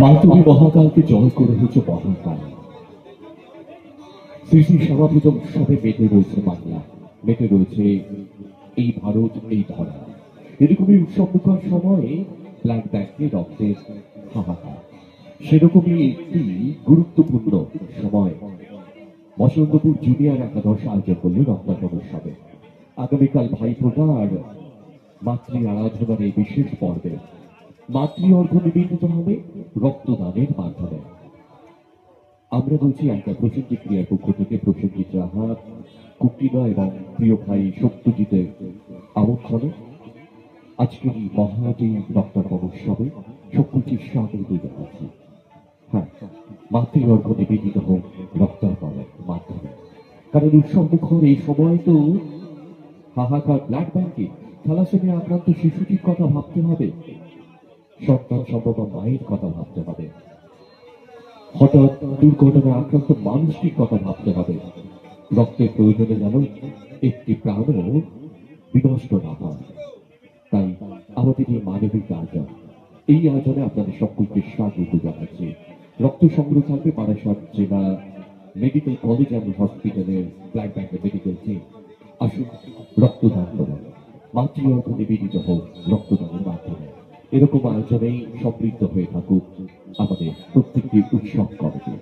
মা মহাকালকে জয় করে হচ্ছে মহাকাল শ্রী শ্রী সভাপতি উৎসবে মেতে রয়েছে বাংলা, মেতে রয়েছে এই ভারত, এই ধরা। এরকমই উৎসব মুখার সময়ে ব্ল্যাক ব্যাংকে রক্তের হাহাকার। সেরকমই একটি গুরুত্বপূর্ণ সময়। বসন্তপুর জুনিয়র একাদশ আয়োজন করল রক্তাটন উৎসবে আগামীকাল ভাইফোঁটা আর মাতৃ আরাধনার এই বিশেষ পর্বে মাতৃ অর্ঘ নিবেদিত হবে রক্তদানের মাধ্যমে। আমরা বলছি, একটা প্রসেনজিৎ ক্রিয়ার পক্ষ থেকে প্রসেনজিৎ রাহা কুক্তিনা এবং প্রিয় ভাই সত্যজিতের আমন্ত্রণে আজকের এই মহাটি রক্তাটন উৎসবে সকলকে স্বাগত জানাচ্ছি। হ্যাঁ মাতৃ অর্ঘ নিবেদিত হোক রক্তার্পণের মাধ্যমে। কারণ উৎসব মুখর এই সময় তো হাহাকার ব্লাড ব্যাংকে থ্যালাসেমিয়া আক্রান্ত শিশুটির কথা ভাবতে হবে। সন্তান সম্ভব মায়ের কথা ভাবতে হবে। হঠাৎ দুর্ঘটনায় আক্রান্ত মানুষটির কথা ভাবতে হবে। রক্তের প্রয়োজনে যেন একটি প্রাণও বিনষ্ট না হয়। তাই আমাদের এই মানবিক আয়োজন, এই আয়োজনে আপনাদের সকলকে স্বাগত জানাচ্ছি। রক্ত সংগ্রহ থাকবে বারাসাত জেলা মেডিকেল কলেজ অ্যান্ড হসপিটালের ব্লাড ব্যাংকের মেডিকেল টিম আসুন রক্তদান করুন। মাতৃ অর্থ নিবেদিত হোক রক্তদানের এরকম আয়োজনেই সমৃদ্ধ হয়ে থাকুক আমাদের প্রত্যেকটি উৎসব কমিটি।